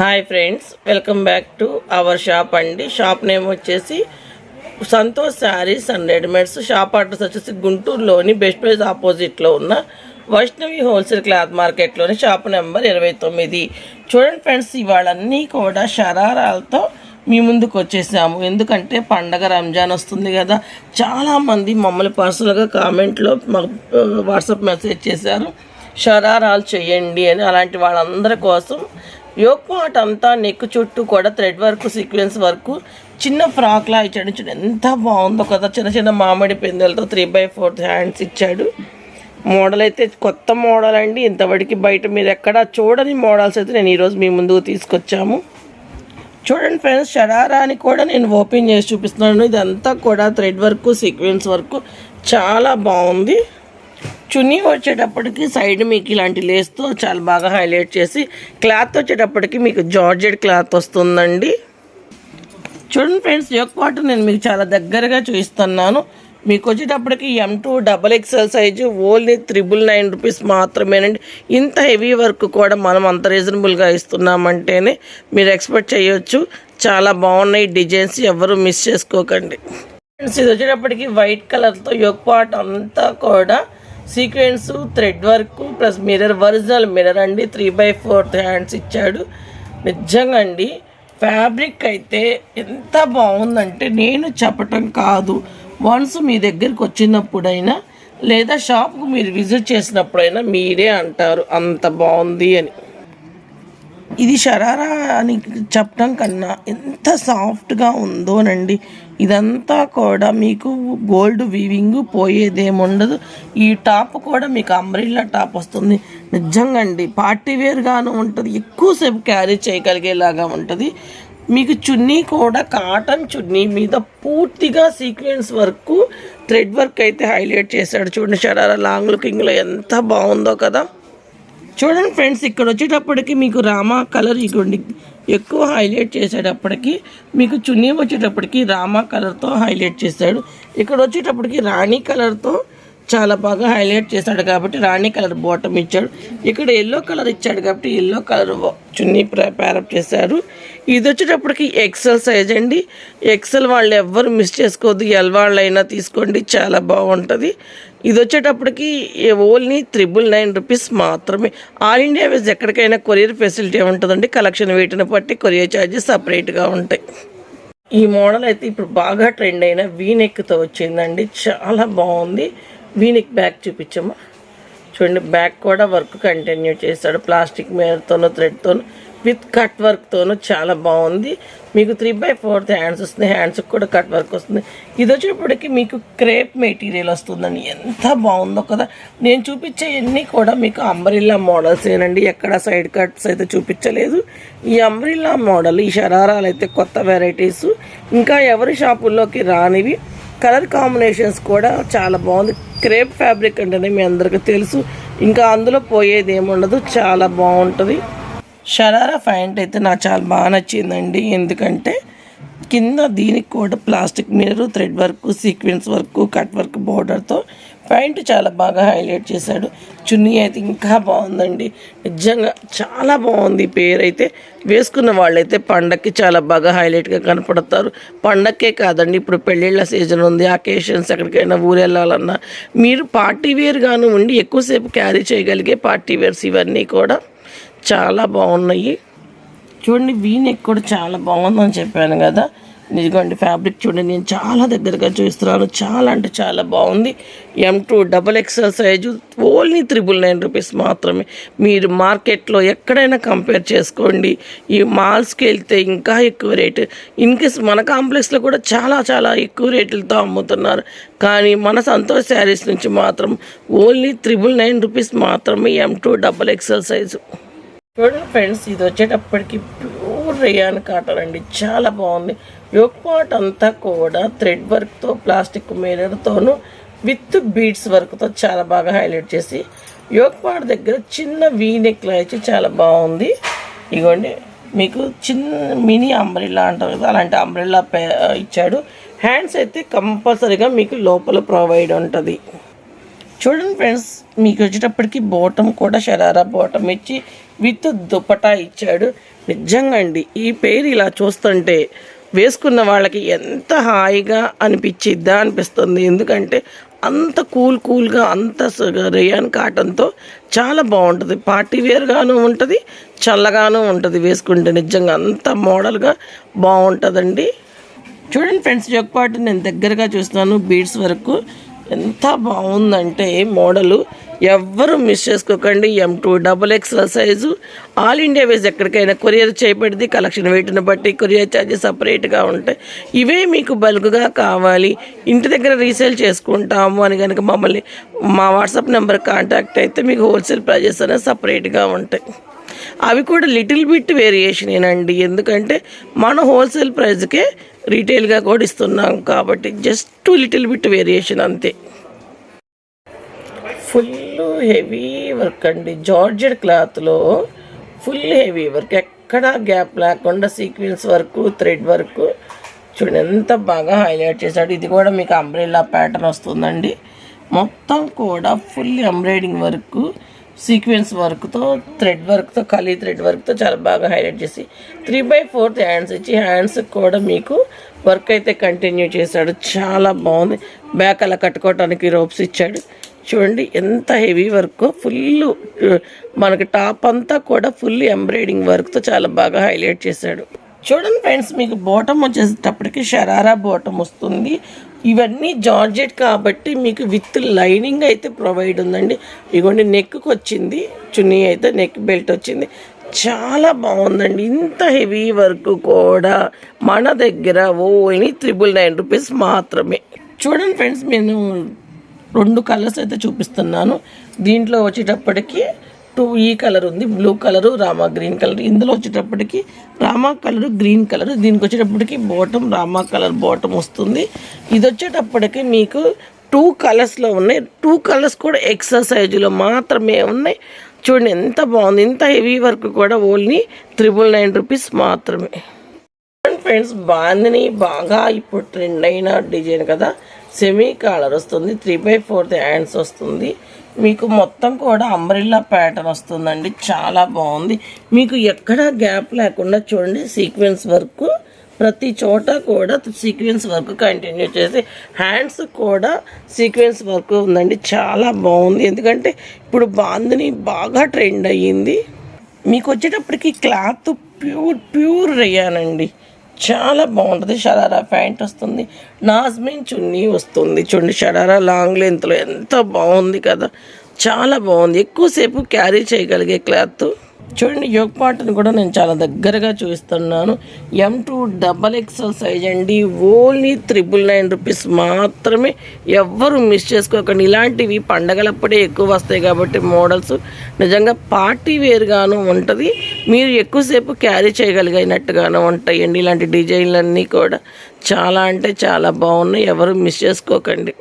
Hi friends welcome back to our shop అండి. Shop name వచ్చేసి Santosh sarees and readymades shop address వచ్చేసి గుంటూరులోని best price ఆపోజిట్లో ఉన్న వైష్ణవి హోల్సేల్ క్లాత్ మార్కెట్లోని షాప్ నెంబర్ ఇరవై తొమ్మిది. చూడండి ఫ్రెండ్స్ ఇవాళన్నీ కూడా షరారాలతో మీ ముందుకు వచ్చేసాము. ఎందుకంటే పండగ రంజాన్ వస్తుంది కదా. చాలామంది మమ్మల్ని పర్సనల్గా కామెంట్లో మాకు వాట్సాప్ మెసేజ్ చేశారు. షరారాలు చేయండి అని. అలాంటి వాళ్ళందరి కోసం యోక్ పార్ట్ అంతా నెక్ చుట్టూ కూడా థ్రెడ్ వర్క్ సీక్వెన్స్ వర్క్ చిన్న ఫ్రాక్లా ఇచ్చాడు. చూడు ఎంత బాగుందో కదా చిన్న చిన్న మామిడి పిందెలతో త్రీ బై ఫోర్త్ హ్యాండ్స్ ఇచ్చాడు. మోడల్ అయితే కొత్త మోడల్ అండి. ఇంతవరకు బయట మీరు ఎక్కడ చూడని మోడల్స్ అయితే నేను ఈరోజు మీ ముందుకు తీసుకొచ్చాము. చూడండి ఫ్రెండ్స్ షరారాని కూడా నేను ఓపెన్ చేసి చూపిస్తున్నాను. ఇదంతా కూడా థ్రెడ్ వర్క్ సీక్వెన్స్ వర్క్. చాలా బాగుంది. చున్నీ వచ్చేటప్పటికి సైడ్ మీకు ఇలాంటి లేస్తో చాలా బాగా హైలైట్ చేసి క్లాత్ వచ్చేటప్పటికి మీకు జార్జెడ్ క్లాత్ వస్తుందండి. చూడండి ఫ్రెండ్స్ యొక్క పాటు నేను మీకు చాలా దగ్గరగా చూపిస్తున్నాను. మీకు వచ్చేటప్పటికి M two double XL size only triple nine rupees మాత్రమేనండి. ఇంత హెవీ వర్క్ కూడా మనం అంత రీజనబుల్గా ఇస్తున్నామంటేనే మీరు ఎక్స్పెక్ట్ చేయొచ్చు. చాలా బాగున్నాయి డిజైన్స్ ఎవరు మిస్ చేసుకోకండి. ఫ్రెండ్స్ ఇది వచ్చేటప్పటికి వైట్ కలర్తో యొక్క పాట్ అంతా కూడా sequence thread work plus mirror original mirror అండి. త్రీ బై ఫోర్త్ హ్యాండ్స్ ఇచ్చాడు. నిజంగా అండి ఫ్యాబ్రిక్ అయితే ఎంత బాగుందంటే నేను చెప్పటం కాదు. వన్స్ మీ దగ్గరికి వచ్చినప్పుడైనా లేదా షాప్కు మీరు విజిట్ చేసినప్పుడైనా మీరే అంటారు అంత బాగుంది అని. ఇది షరారా అని చెప్పడం కన్నా ఎంత సాఫ్ట్గా ఉందోనండి ఇదంతా కూడా మీకు గోల్డ్ వీవింగ్ పోయేదేముండదు. ఈ టాప్ కూడా మీకు అంబ్రిల్లా టాప్ వస్తుంది. నిజంగా అండి పార్టీ వేర్గాను ఉంటుంది. ఎక్కువసేపు క్యారీ చేయగలిగేలాగా ఉంటుంది. మీకు చున్నీ కూడా కాటన్ చున్నీ మీద పూర్తిగా సీక్వెన్స్ వర్క్ థ్రెడ్ వర్క్ అయితే హైలైట్ చేశాడు. చూడండి షరారా లాంగ్ లుకింగ్లో ఎంత బాగుందో కదా. చూడండి ఫ్రెండ్స్ ఇక్కడ వచ్చేటప్పటికి మీకు రామా కలర్ ఇగోండి. ఎక్కువ హైలైట్ చేసేటప్పటికి మీకు చున్నీ వచ్చేటప్పటికి రామా కలర్తో హైలైట్ చేశాడు ఇక్కడ వచ్చేటప్పటికి రాణి కలర్తో చాలా బాగా హైలైట్ చేశాడు కాబట్టి రాణి కలర్ బాటమ్ ఇచ్చాడు. ఇక్కడ ఎల్లో కలర్ ఇచ్చాడు కాబట్టి ఎల్లో కలర్ చున్నీ ప్యారప్ చేశారు. ఇది వచ్చేటప్పటికి ఎక్సెల్ సైజ్ అండి. ఎక్సెల్ వాళ్ళు ఎవ్వరు మిస్ చేసుకోవద్దు. ఎల్ వాళ్ళైనా తీసుకోండి. చాలా బాగుంటుంది. ఇది వచ్చేటప్పటికి ఓన్లీ త్రిబుల్ నైన్ రూపీస్ మాత్రమే. ఆల్ ఇండియా వేస్ ఎక్కడికైనా కొరియర్ ఫెసిలిటీ ఉంటుందండి. కలెక్షన్ వెయిట్ని బట్టి కొరియర్ ఛార్జెస్ సపరేట్గా ఉంటాయి. ఈ మోడల్ అయితే ఇప్పుడు బాగా ట్రెండ్ అయిన వీనెక్తో వచ్చిందండి. చాలా బాగుంది. వీనిక్ బ్యాక్ చూపించమ్మా. చూడండి బ్యాక్ కూడా వర్క్ కంటిన్యూ చేశాడు ప్లాస్టిక్ మేరతోనూ థ్రెడ్తోనూ విత్ కట్ వర్క్తోనూ చాలా బాగుంది. మీకు త్రీ బై ఫోర్త్ హ్యాండ్స్ వస్తుంది. హ్యాండ్స్కి కూడా కట్ వర్క్ వస్తుంది. ఇది వచ్చేప్పటికి మీకు క్రేప్ మెటీరియల్ వస్తుందని ఎంత బాగుందో కదా. నేను చూపించేవన్నీ కూడా మీకు అంబ్రిల్లా మోడల్స్ ఏనండి. ఎక్కడ సైడ్ కట్స్ అయితే చూపించలేదు. ఈ అంబ్రిల్లా మోడల్ ఈ షరారాలు అయితే కొత్త వెరైటీస్ ఇంకా ఎవరి షాపుల్లోకి రానివి? కలర్ కాంబినేషన్స్ కూడా చాలా బాగుంది. క్రేప్ ఫ్యాబ్రిక్ అంటేనే మీ అందరికీ తెలుసు. ఇంకా అందులో పోయేది ఏముండదు చాలా బాగుంటుంది. షరారా ప్యాంట్ అయితే నాకు చాలా బాగా నచ్చిందండి. ఎందుకంటే కింద దీనికి కూడా plastic mirror thread work sequence work cut work బోర్డర్తో pant చాలా బాగా హైలైట్ చేశాడు. చున్నీ అయితే ఇంకా బాగుందండి. నిజంగా చాలా బాగుంది. పేరు అయితే వేసుకున్న వాళ్ళైతే పండక్కి చాలా బాగా హైలైట్గా కనపడతారు. పండక్కే కాదండి ఇప్పుడు పెళ్ళిళ్ళ సీజన్ ఉంది. అకేషన్స్ ఎక్కడికైనా ఊరు వెళ్ళాలన్నా మీరు పార్టీ వేర్గాను ఉండి ఎక్కువసేపు క్యారీ చేయగలిగే పార్టీ వేర్స్ ఇవన్నీ కూడా చాలా బాగున్నాయి. చూడండి వీ నెక్ కూడా చాలా బాగుందని చెప్పాను కదా. నిజంగా ఫ్యాబ్రిక్ చూడండి నేను చాలా దగ్గరగా చూస్తున్నాను. చాలా అంటే చాలా బాగుంది. M two double XL size only triple nine rupees మాత్రమే. మీరు మార్కెట్లో ఎక్కడైనా కంపేర్ చేసుకోండి. ఈ మాల్స్కి వెళ్తే ఇంకా ఎక్కువ రేటు ఇన్కేస్ మన కాంప్లెక్స్లో కూడా చాలా చాలా ఎక్కువ రేట్లతో అమ్ముతున్నారు. కానీ మన సంతోష్ శారీస్ నుంచి మాత్రం ఓన్లీ త్రిబుల్ నైన్ రూపీస్ మాత్రమే M two double XL size చూడండి ఫ్రెండ్స్ ఇది వచ్చేటప్పటికి రేయాన్ కాటన్ అండి. చాలా బాగుంది. యోక్ పాట్ అంతా కూడా థ్రెడ్ వర్క్తో ప్లాస్టిక్ మిర్రర్తోనూ విత్ బీడ్స్ వర్క్తో చాలా బాగా హైలైట్ చేసి యోక్ పాట్ దగ్గర చిన్న వీ నెక్లో ఇచ్చి చాలా బాగుంది. ఇగోండి మీకు చిన్న మినీ అంబ్రిల్లా అంటారు కదా అలాంటి అంబ్రిల్లా ఇచ్చాడు. హ్యాండ్స్ అయితే కంపల్సరీగా మీకు లోపల ప్రొవైడ్ ఉంటుంది. చూడండి ఫ్రెండ్స్ మీకు వచ్చేటప్పటికి బోటం కూడా షరారా బోటం ఇచ్చి విత్ దుపటా ఇచ్చాడు. నిజంగా అండి ఈ పేరు ఇలా చూస్తుంటే వేసుకున్న వాళ్ళకి ఎంత హాయిగా అనిపించిద్దా అనిపిస్తుంది. ఎందుకంటే అంత కూల్ కూల్గా అంత స- రేయాన్ కాటన్తో చాలా బాగుంటుంది. పార్టీ వేర్గాను ఉంటుంది చల్లగాను ఉంటుంది వేసుకుంటే. నిజంగా అంత మోడల్గా బాగుంటుందండి. చూడండి ఫ్రెండ్స్ జొక్పాటు నేను దగ్గరగా చూస్తున్నాను బీడ్స్ వరకు. ఎంత బాగుందంటే మోడలు. ఎవ్వరు మిస్ చేసుకోకండి. M two double XL size all India ways ఎక్కడికైనా కొరియర్ చేయబడింది. కలెక్షన్ వెయిట్ని బట్టి కొరియర్ ఛార్జెస్ సపరేట్గా ఉంటాయి. ఇవే మీకు బల్క్గా కావాలి. ఇంటి దగ్గర రీసేల్ చేసుకుంటాము అని కనుక మమ్మల్ని మా వాట్సాప్ నెంబర్ కాంటాక్ట్ అయితే మీకు హోల్సేల్ ప్రైజెస్ అనేది సపరేట్గా ఉంటాయి. అవి కూడా లిటిల్ బిట్ వేరియేషనేనండి. ఎందుకంటే మన హోల్సేల్ ప్రైస్కే రీటైల్గా కూడా ఇస్తున్నాం కాబట్టి జస్ట్ లిటిల్ బిట్ వేరియేషన్ అంతే. ఫుల్ హెవీ వర్క్ అండి. జార్జెడ్ క్లాత్లో ఫుల్ హెవీ వర్క్. ఎక్కడ గ్యాప్ లేకుండా సీక్వెన్స్ వర్క్ థ్రెడ్ వర్క్. చూడండి ఎంత బాగా హైలైట్ చేశాడు. ఇది కూడా మీకు అంబ్రెల్లా ప్యాటర్న్ వస్తుందండి. మొత్తం కూడా ఫుల్ ఎంబ్రాయిడింగ్ వర్క్. సీక్వెన్స్ వర్క్తో థ్రెడ్ వర్క్తో ఖాళీ థ్రెడ్ వర్క్తో చాలా బాగా హైలైట్ చేసి త్రీ బై ఫోర్త్ హ్యాండ్స్ ఇచ్చి హ్యాండ్స్కి కూడా మీకు వర్క్ అయితే కంటిన్యూ చేశాడు. చాలా బాగుంది. బ్యాక్ అలా కట్టుకోవడానికి రోప్స్ ఇచ్చాడు. చూడండి ఎంత హెవీ వర్క్. ఫుల్ మనకి టాప్ అంతా కూడా ఫుల్ ఎంబ్రాయిడింగ్ వర్క్తో చాలా బాగా హైలైట్ చేశాడు. చూడండి ఫ్రెండ్స్ మీకు బోటం వచ్చేటప్పటికి షరారా బోటం వస్తుంది. ఇవన్నీ జార్జెట్ కాబట్టి మీకు విత్ లైనింగ్ అయితే ప్రొవైడ్ ఉందండి. ఇదిగోండి నెక్కి వచ్చింది చున్నీ అయితే నెక్ బెల్ట్ వచ్చింది. చాలా బాగుందండి. ఇంత హెవీ వర్క్ కూడా మన దగ్గర ఓన్లీ త్రిబుల్ నైన్ రూపీస్ మాత్రమే. చూడండి ఫ్రెండ్స్ నేను రెండు కలర్స్ అయితే చూపిస్తున్నాను. దీంట్లో వచ్చేటప్పటికి టూ ఈ కలర్ ఉంది blue colour Rama green colour. ఇందులో వచ్చేటప్పటికి రామా కలర్ గ్రీన్ కలర్. దీనికి వచ్చేటప్పటికి బాటమ్ రామా కలర్ బాటమ్ వస్తుంది. ఇది వచ్చేటప్పటికి మీకు టూ కలర్స్లో ఉన్నాయి. టూ కలర్స్ కూడా ఎక్సర్సైజ్లో మాత్రమే ఉన్నాయి. చూడండి ఎంత బాగుంది. ఇంత హెవీ వర్క్ కూడా ఓన్లీ త్రిబుల్ నైన్ రూపీస్ మాత్రమే. ఫ్రెండ్స్ బాందిని బాగా ఇప్పుడు ట్రెండ్ అయిన డిజైన్ కదా? సెమీ కాలర్ వస్తుంది త్రీ బై ఫోర్త్ హ్యాండ్స్ వస్తుంది. మీకు మొత్తం కూడా అంబ్రిల్లా ప్యాటర్న్ వస్తుందండి చాలా బాగుంది. మీకు ఎక్కడ గ్యాప్ లేకుండా చూడండి సీక్వెన్స్ వర్క్ ప్రతి చోట కూడా సీక్వెన్స్ వర్క్ కంటిన్యూ చేసి హ్యాండ్స్ కూడా సీక్వెన్స్ వర్క్ ఉందండి చాలా బాగుంది. ఎందుకంటే ఇప్పుడు బాందిని బాగా ట్రెండ్ అయ్యింది. మీకు వచ్చేటప్పటికి క్లాత్ ప్యూర్ ప్యూర్ అయ్యానండి చాలా బాగుంటుంది. షరారా ప్యాంట్ వస్తుంది. నాజ్మిన్ చున్నీ వస్తుంది. చూడండి షరారా లాంగ్ లెంత్లో ఎంత బాగుంది కదా. చాలా బాగుంది. ఎక్కువసేపు క్యారీ చేయగలిగే క్లాత్. చూడండి యోగ్ పాటను కూడా నేను చాలా దగ్గరగా చూస్తున్నాను M two double XL size అండి. ఓన్లీ త్రిబుల్ నైన్ రూపీస్ మాత్రమే. ఎవ్వరు మిస్ చేసుకోకండి. ఇలాంటివి పండగలప్పుడే ఎక్కువ వస్తాయి కాబట్టి మోడల్స్ నిజంగా పార్టీ వేర్గాను ఉంటుంది. మీరు ఎక్కువసేపు క్యారీ చేయగలిగినట్టుగాను ఉంటాయండి. ఇలాంటి డిజైన్లన్నీ కూడా చాలా అంటే చాలా బాగున్నాయి. ఎవరు మిస్ చేసుకోకండి.